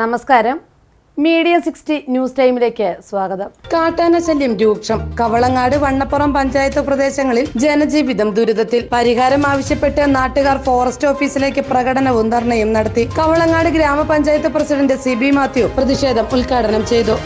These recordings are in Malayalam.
നമസ്കാരം. മീഡിയ സിക്സ്റ്റി ന്യൂസ് ടൈമിലേക്ക് സ്വാഗതം. കാട്ടാന ശല്യം രൂക്ഷം. കവളങ്ങാട് വണ്ണപ്പുറം പഞ്ചായത്ത് പ്രദേശങ്ങളിൽ ജനജീവിതം ദുരിതത്തിൽ. പരിഹാരം ആവശ്യപ്പെട്ട് നാട്ടുകാർ ഫോറസ്റ്റ് ഓഫീസിലേക്ക് പ്രകടനവും ധർണയും നടത്തി. കവളങ്ങാട് ഗ്രാമപഞ്ചായത്ത് പ്രസിഡന്റ് സി മാത്യു പ്രതിഷേധം ഉദ്ഘാടനം ചെയ്തു.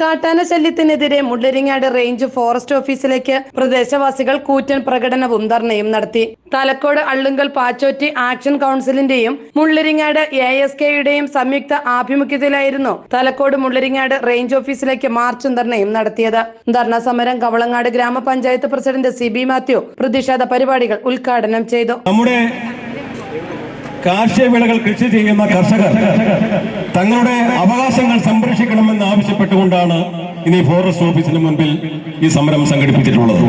കാട്ടാന ശല്യത്തിനെതിരെ മുള്ളരിങ്ങാട് റേഞ്ച് ഫോറസ്റ്റ് ഓഫീസിലേക്ക് പ്രദേശവാസികൾ കൂറ്റൻ പ്രകടനവും ധർണയും നടത്തി. തലക്കോട് അള്ളുങ്കൽ പാച്ചോറ്റി ആക്ഷൻ കൗൺസിലിന്റെയും മുള്ളരിങ്ങാട് എ എസ് കെയുടെയും സംയുക്ത ആഭിമുഖ്യത്തിലായിരുന്നു തലക്കോട് മുള്ളരിങ്ങാട് റേഞ്ച് ഓഫീസിലേക്ക് മാർച്ചും ധർണയും നടത്തിയത്. ധർണ സമരം കവളങ്ങാട് ഗ്രാമപഞ്ചായത്ത് പ്രസിഡന്റ് സി ബി മാത്യു പ്രതിഷേധ പരിപാടികൾ ഉദ്ഘാടനം ചെയ്തു. നമ്മുടെ കാർഷിക വിളകൾ കൃഷി ചെയ്യുന്ന കർഷകർ തങ്ങളുടെ അവകാശങ്ങൾ സംരക്ഷിക്കണമെന്ന് ആവശ്യപ്പെട്ടുകൊണ്ടാണ് ഇനി ഫോറസ്റ്റ് ഓഫീസിന് മുൻപിൽ ഈ സമരം സംഘടിപ്പിച്ചിട്ടുള്ളത്.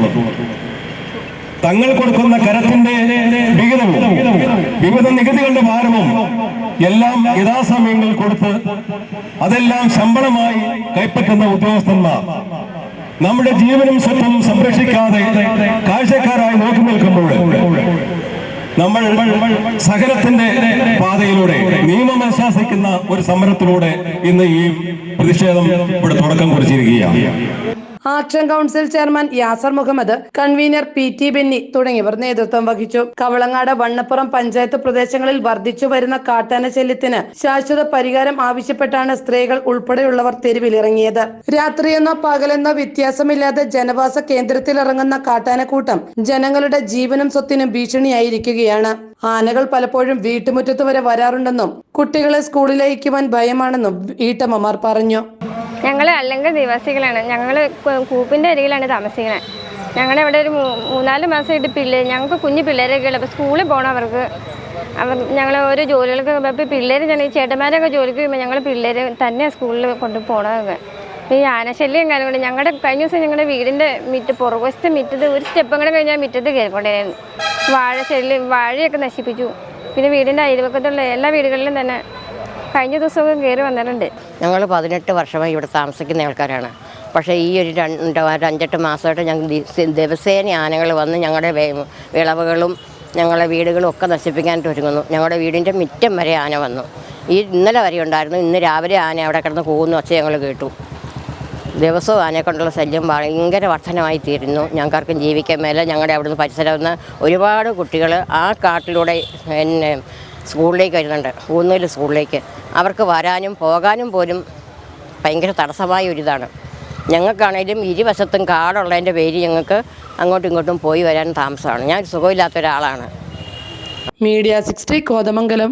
തങ്ങൾ കൊടുക്കുന്ന കരത്തിന്റെ വിഹിതവും വിവിധ നികുതികളുടെ ഭാരവും എല്ലാം യഥാസമയങ്ങളിൽ കൊടുത്ത് അതെല്ലാം ശമ്പളമായി കൈപ്പറ്റുന്ന ഉദ്യോഗസ്ഥന്മാർ. നമ്മുടെ ജീവനും സ്വത്തും സംരക്ഷിക്കാതെ നമ്മൾ സഹനത്തിന്റെ പാതയിലൂടെ നിയമം അനുശാസിക്കുന്ന ഒരു സമരത്തിലൂടെ ഇന്ന് ഈ പ്രതിഷേധം ഇവിടെ തുടക്കം കുറിച്ചിരിക്കുകയാണ്. Action council chairman Yasar Muhammad convener P T Benny തുടങ്ങിയവർ നേതൃത്വം വഹിച്ചു. കവളങ്ങാട് വണ്ണപ്പുറം പഞ്ചായത്ത് പ്രദേശങ്ങളിൽ വർദ്ധിച്ചു വരുന്ന കാട്ടാന ശല്യത്തിന് ശാശ്വത പരിഹാരം ആവശ്യപ്പെട്ടാണ് സ്ത്രീകൾ ഉൾപ്പെടെയുള്ളവർ തെരുവിലിറങ്ങിയത്. രാത്രിയെന്നോ പകലെന്നോ വ്യത്യാസമില്ലാതെ ജനവാസ കേന്ദ്രത്തിൽ ഇറങ്ങുന്ന കാട്ടാനക്കൂട്ടം ജനങ്ങളുടെ ജീവനും സ്വത്തിനും ഭീഷണിയായിരിക്കുകയാണ്. ആനകൾ പലപ്പോഴും വീട്ടുമുറ്റത്ത് വരെ വരാറുണ്ടെന്നും കുട്ടികളെ സ്കൂളിലയക്കുവാൻ ഭയമാണെന്നും വീട്ടമ്മമാർ പറഞ്ഞു. ഞങ്ങൾ അല്ലെങ്കിൽ നിവാസികളാണ്. ഞങ്ങൾ കൂപ്പിന്റെ അരികിലാണ് താമസിക്കുന്നത് ഞങ്ങളുടെ ഇവിടെ ഒരു മൂന്നാൽ മാസമായിട്ട് പിള്ളേർ ഞങ്ങൾക്ക് കുഞ്ഞു പിള്ളേരൊക്കെ ഉള്ളത് അപ്പോൾ സ്കൂളിൽ പോകണം അവർക്ക്. അവർ ഞങ്ങൾ ഓരോ ജോലികൾക്ക് ഇപ്പോൾ പിള്ളേർ ഞങ്ങൾ ചേട്ടന്മാരൊക്കെ ജോലിക്ക് വരുമ്പോൾ ഞങ്ങൾ പിള്ളേർ തന്നെ സ്കൂളിൽ കൊണ്ട് പോകണമൊക്കെ ഈ ആനശല്യം കാര്യങ്ങളും ഞങ്ങളുടെ കഴിഞ്ഞ ദിവസം ഞങ്ങളുടെ വീടിന്റെ മിറ്റ് പുറകുവശത്തെ മിറ്റത്ത് ഒരു സ്റ്റെപ്പ് കൂടെ കഴിഞ്ഞാൽ മിറ്റത്ത് കയറിക്കൊണ്ടേയിരുന്നു വാഴ ശല്യം വാഴയൊക്കെ നശിപ്പിച്ചു. പിന്നെ വീടിന്റെ അയൽവക്കത്തുള്ള എല്ലാ വീടുകളിലും തന്നെ കഴിഞ്ഞ ദിവസമൊക്കെ കയറി വന്നിട്ടുണ്ട്. ഞങ്ങൾ പതിനെട്ട് വർഷമായി ഇവിടെ താമസിക്കുന്ന ആൾക്കാരാണ്. പക്ഷേ ഈ ഒരു രണ്ട് അഞ്ചെട്ട് മാസമായിട്ട് ഞങ്ങൾ ദിവസേന ആനകൾ വന്ന് ഞങ്ങളുടെ വിളവുകളും ഞങ്ങളുടെ വീടുകളും ഒക്കെ നശിപ്പിക്കാനായിട്ട് ഒരുങ്ങുന്നു. ഞങ്ങളുടെ വീടിന്റെ മുറ്റം വരെ ആന വന്നു. ഈ ഇന്നലെ വരെ ഉണ്ടായിരുന്നു. ഇന്ന് രാവിലെ ആന അവിടെ കിടന്ന് പോകുന്നു ഒച്ച ഞങ്ങൾ കേട്ടു. ദിവസവും ആനയെ കൊണ്ടുള്ള ശല്യം ഭയങ്കര വർധനമായി തീരുന്നു. ഞങ്ങൾക്കാർക്കും ജീവിക്കാൻ മേലെ. ഞങ്ങളുടെ അവിടുന്ന് പരിസരം ഒരുപാട് കുട്ടികൾ ആ കാട്ടിലൂടെ പിന്നെ സ്കൂളിലേക്ക് വരുന്നുണ്ട്. ഊന്നൂൽ സ്കൂളിലേക്ക്. അവർക്ക് വരാനും പോകാനും പോലും ഭയങ്കര തടസ്സമായ ഒരിതാണ് ഞങ്ങൾക്കാണേലും ഇരുവശത്തും കാടുള്ളതിന്റെ പേര് ഞങ്ങൾക്ക് അങ്ങോട്ടും ഇങ്ങോട്ടും പോയി വരാൻ താമസമാണ്. ഞാൻ സുഖമില്ലാത്ത ഒരാളാണ്. Media sixty Kothamangalam